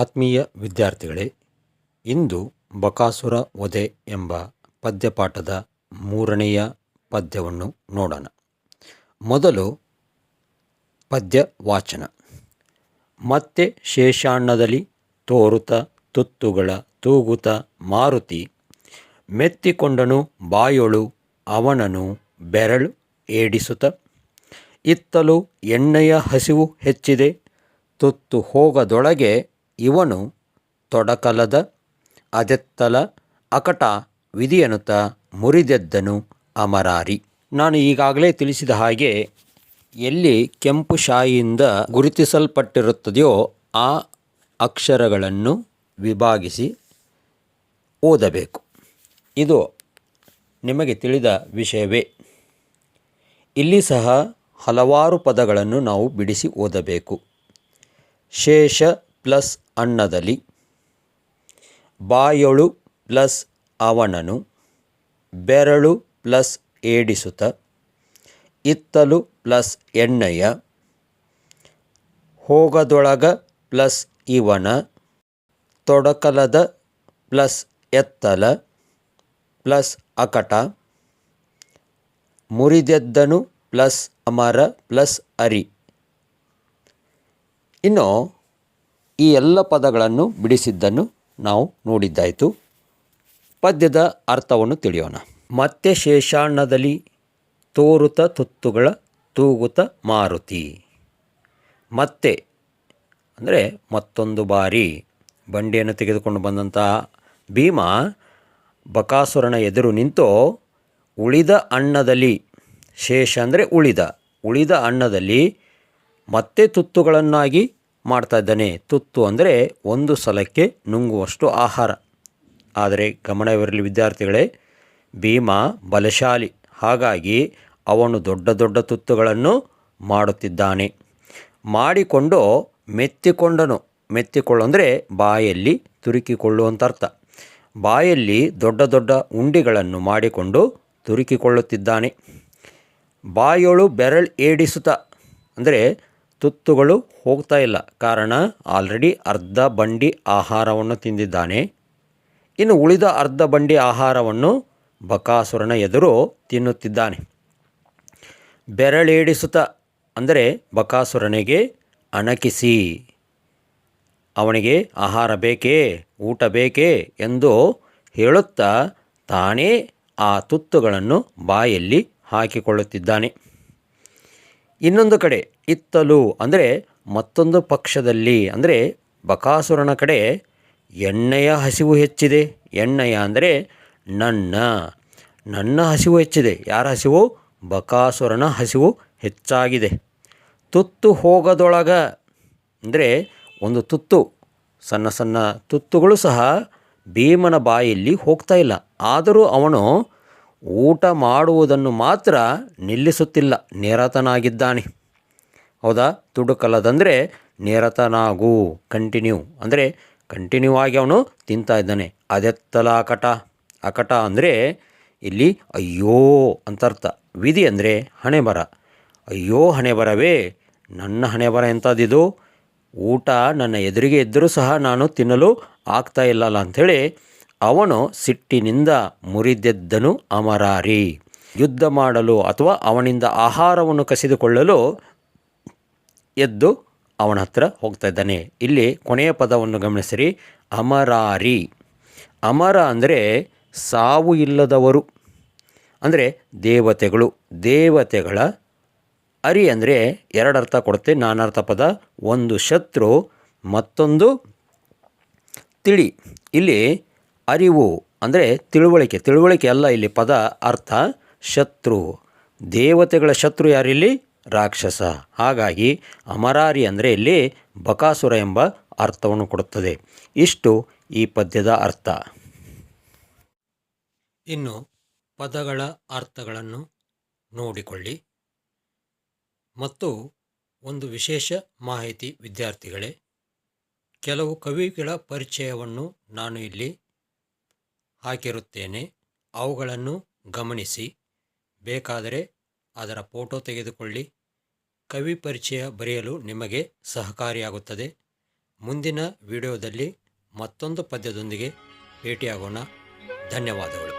ಆತ್ಮೀಯ ವಿದ್ಯಾರ್ಥಿಗಳೇ, ಇಂದು ಬಕಾಸುರ ವಧೆ ಎಂಬ ಪದ್ಯಪಾಠದ ಮೂರನೆಯ ಪದ್ಯವನ್ನು ನೋಡೋಣ. ಮೊದಲು ಪದ್ಯ ವಾಚನ ಮತ್ತೆ ಶೇಷಾಣ್ಣದಲ್ಲಿ ತೋರುತ ತುತ್ತುಗಳ ತೂಗುತ ಮಾರುತಿ, ಮೆತ್ತಿಕೊಂಡನು ಬಾಯೊಳು, ಅವನನು ಬೆರಳು ಏಡಿಸುತ್ತ ಇತ್ತಲು ಎಣ್ಣೆಯ ಹಸಿವು ಹೆಚ್ಚಿದೆ, ತುತ್ತು ಹೋಗದೊಳಗೆ ಇವನು ತೊಡಕಲದ ಅದೆತ್ತಲ ಅಕಟ ವಿಧಿಯನುತ ಮುರಿದೆದ್ದನು ಅಮರಾರಿ. ನಾನು ಈಗಾಗಲೇ ತಿಳಿಸಿದ ಹಾಗೆ ಎಲ್ಲಿ ಕೆಂಪು ಶಾಯಿಯಿಂದ ಗುರುತಿಸಲ್ಪಟ್ಟಿರುತ್ತದೆಯೋ ಆ ಅಕ್ಷರಗಳನ್ನು ವಿಭಾಗಿಸಿ ಓದಬೇಕು. ಇದು ನಿಮಗೆ ತಿಳಿದ ವಿಷಯವೇ. ಇಲ್ಲಿ ಸಹ ಹಲವಾರು ಪದಗಳನ್ನು ನಾವು ಬಿಡಿಸಿ ಓದಬೇಕು. ಶೇಷ ಪ್ಲಸ್ ಅನ್ನದಲ್ಲಿ ಬಾಯೊಳು ಪ್ಲಸ್ ಅವನನು, ಬೆರಳು ಪ್ಲಸ್ ಏಡಿಸುತ್ತ, ಇತ್ತಲು ಪ್ಲಸ್ ಎಣ್ಣೆಯ, ಹೋಗದೊಳಗ ಪ್ಲಸ್ ಇವನ, ತೊಡಕಲದ ಪ್ಲಸ್ ಎತ್ತಲ ಪ್ಲಸ್ ಅಕಟ, ಮುರಿದೆದ್ದನು ಪ್ಲಸ್ ಅಮರ ಪ್ಲಸ್ ಅರಿ. ಇನ್ನು ಈ ಎಲ್ಲ ಪದಗಳನ್ನು ಬಿಡಿಸಿದ್ದನ್ನು ನಾವು ನೋಡಿದ್ದಾಯಿತು. ಪದ್ಯದ ಅರ್ಥವನ್ನು ತಿಳಿಯೋಣ. ಮತ್ತೆ ಶೇಷಾಣ್ಣದಲ್ಲಿ ತೋರುತ ತುತ್ತುಗಳ ತೂಗುತ ಮಾರುತಿ. ಮತ್ತೆ ಅಂದರೆ ಮತ್ತೊಂದು ಬಾರಿ ಬಂಡಿಯನ್ನು ತೆಗೆದುಕೊಂಡು ಬಂದಂತಹ ಭೀಮ ಬಕಾಸುರನ ಎದುರು ನಿಂತು ಉಳಿದ ಅನ್ನದಲ್ಲಿ ಶೇಷ ಅಂದರೆ ಉಳಿದ. ಉಳಿದ ಅನ್ನದಲ್ಲಿ ಮತ್ತೆ ತುತ್ತುಗಳನ್ನಾಗಿ ಮಾಡ್ತಾ ಇದ್ದಾನೆ. ತುತ್ತು ಅಂದರೆ ಒಂದು ಸಲಕ್ಕೆ ನುಂಗುವಷ್ಟು ಆಹಾರ. ಆದರೆ ಗಮನವಿರಲಿ ವಿದ್ಯಾರ್ಥಿಗಳೇ, ಭೀಮ ಬಲಶಾಲಿ. ಹಾಗಾಗಿ ಅವನು ದೊಡ್ಡ ದೊಡ್ಡ ತುತ್ತುಗಳನ್ನು ಮಾಡುತ್ತಿದ್ದಾನೆ. ಮಾಡಿಕೊಂಡು ಮೆತ್ತಿಕೊಂಡನು. ಮೆತ್ತಿಕೊಳ್ಳು ಅಂದರೆ ಬಾಯಲ್ಲಿ ತುರುಕಿಕೊಳ್ಳುವಂಥ ಅರ್ಥ ಬಾಯಲ್ಲಿ ದೊಡ್ಡ ದೊಡ್ಡ ಉಂಡಿಗಳನ್ನು ಮಾಡಿಕೊಂಡು ತುರುಕಿಕೊಳ್ಳುತ್ತಿದ್ದಾನೆ. ಬಾಯೋಳು ಬೆರಳು ಏಡಿಸುತ್ತಾ. ಅಂದರೆ ತುತ್ತುಗಳು ಹೋಗ್ತಾ ಇಲ್ಲ. ಕಾರಣ, ಆಲ್ರೆಡಿ ಅರ್ಧ ಬಂಡಿ ಆಹಾರವನ್ನು ತಿಂದಿದ್ದಾನೆ. ಇನ್ನು ಉಳಿದ ಅರ್ಧ ಬಂಡಿ ಆಹಾರವನ್ನು ಬಕಾಸುರನ ಎದುರು ತಿನ್ನುತ್ತಿದ್ದಾನೆ. ಬೆರಳೇಡಿಸುತ್ತ, ಅಂದರೆ ಬಕಾಸುರನಿಗೆ ಅಣಕಿಸಿ, ಅವನಿಗೆ ಆಹಾರ ಬೇಕೇ, ಊಟ ಬೇಕೇ ಎಂದು ಹೇಳುತ್ತಾ ತಾನೇ ಆ ತುತ್ತುಗಳನ್ನು ಬಾಯಲ್ಲಿ ಹಾಕಿಕೊಳ್ಳುತ್ತಿದ್ದಾನೆ. ಇನ್ನೊಂದು ಕಡೆ ಇತ್ತಲು, ಅಂದರೆ ಮತ್ತೊಂದು ಪಕ್ಷದಲ್ಲಿ, ಅಂದರೆ ಬಕಾಸುರನ ಕಡೆ ಎಣ್ಣೆಯ ಹಸಿವು ಹೆಚ್ಚಿದೆ. ಎಣ್ಣೆಯ ಅಂದರೆ ನನ್ನ. ನನ್ನ ಹಸಿವು ಹೆಚ್ಚಿದೆ. ಯಾರ ಹಸಿವು? ಬಕಾಸುರನ ಹಸಿವು ಹೆಚ್ಚಾಗಿದೆ. ತುತ್ತು ಹೋಗದೊಳಗ, ಅಂದರೆ ಒಂದು ತುತ್ತು, ಸಣ್ಣ ಸಣ್ಣ ತುತ್ತುಗಳು ಸಹ ಭೀಮನ ಬಾಯಲ್ಲಿ ಹೋಗ್ತಾ ಇಲ್ಲ. ಆದರೂ ಅವನು ಊಟ ಮಾಡುವುದನ್ನು ಮಾತ್ರ ನಿಲ್ಲಿಸುತ್ತಿಲ್ಲ. ನಿರತನಾಗಿದ್ದಾನೆ. ಹೌದಾ? ತುಡುಕಲ್ಲದಂದರೆ ನಿರತನಾಗು ಕಂಟಿನ್ಯೂ ಅಂದರೆ ಕಂಟಿನ್ಯೂ ಆಗಿ ಅವನು ತಿಂತಾ ಇದ್ದಾನೆ. ಅದೆತ್ತಲ ಅಕಟ. ಅಕಟ ಅಂದರೆ ಇಲ್ಲಿ ಅಯ್ಯೋ ಅಂತರ್ಥ. ವಿಧಿ ಅಂದರೆ ಹಣೆಬರ. ಅಯ್ಯೋ ಹಣೆಬರವೇ, ನನ್ನ ಹಣೆಬರ ಎಂಥದ್ದಿದು? ಊಟ ನನ್ನ ಎದುರಿಗೆ ಇದ್ದರೂ ಸಹ ನಾನು ತಿನ್ನಲು ಆಗ್ತಾ ಇಲ್ಲಲ್ಲ ಅಂಥೇಳಿ ಅವನು ಸಿಟ್ಟಿನಿಂದ ಮುರಿದೆದ್ದನು ಅಮರಾರಿ. ಯುದ್ಧ ಮಾಡಲು ಅಥವಾ ಅವನಿಂದ ಆಹಾರವನ್ನು ಕಸಿದುಕೊಳ್ಳಲು ಎದ್ದು ಅವನ ಹತ್ರ ಹೋಗ್ತಾ ಇದ್ದಾನೆ. ಇಲ್ಲಿ ಕೊನೆಯ ಪದವನ್ನು ಗಮನಿಸಿರಿ. ಅಮರಾರಿ. ಅಮರ ಅಂದರೆ ಸಾವು ಇಲ್ಲದವರು. ಅಂದರೆ ದೇವತೆಗಳು. ದೇವತೆಗಳ ಅರಿ ಅಂದರೆ ಎರಡರ್ಥ ಕೊಡುತ್ತೆ. ನಾನರ್ಥ ಪದ. ಒಂದು ಶತ್ರು, ಮತ್ತೊಂದು ತಿಳಿ. ಇಲ್ಲಿ ಅರಿವು, ಅಂದರೆ ತಿಳುವಳಿಕೆ. ತಿಳುವಳಿಕೆ ಅಲ್ಲ ಇಲ್ಲಿ ಪದ, ಅರ್ಥ, ಶತ್ರು. ದೇವತೆಗಳ ಶತ್ರು ಯಾರಿಲ್ಲಿ? ರಾಕ್ಷಸ. ಹಾಗಾಗಿ ಅಮರಾರಿ ಅಂದರೆ ಇಲ್ಲಿ ಬಕಾಸುರ ಎಂಬ ಅರ್ಥವನ್ನು ಕೊಡುತ್ತದೆ. ಇಷ್ಟು ಈ ಪದ್ಯದ ಅರ್ಥ. ಇನ್ನು ಪದಗಳ ಅರ್ಥಗಳನ್ನು ನೋಡಿಕೊಳ್ಳಿ. ಮತ್ತು ಒಂದು ವಿಶೇಷ ಮಾಹಿತಿ, ವಿದ್ಯಾರ್ಥಿಗಳೇ. ಕೆಲವು ಕವಿಗಳ ಪರಿಚಯವನ್ನು ನಾನು ಇಲ್ಲಿ ಹಾಕಿರುತ್ತೇನೆ. ಅವುಗಳನ್ನು ಗಮನಿಸಿ. ಬೇಕಾದರೆ ಅದರ ಫೋಟೋ ತೆಗೆದುಕೊಳ್ಳಿ. ಕವಿ ಪರಿಚಯ ಬರೆಯಲು ನಿಮಗೆ ಸಹಕಾರಿಯಾಗುತ್ತದೆ. ಮುಂದಿನ ವಿಡಿಯೋದಲ್ಲಿ ಮತ್ತೊಂದು ಪದ್ಯದೊಂದಿಗೆ ಭೇಟಿಯಾಗೋಣ. ಧನ್ಯವಾದಗಳು.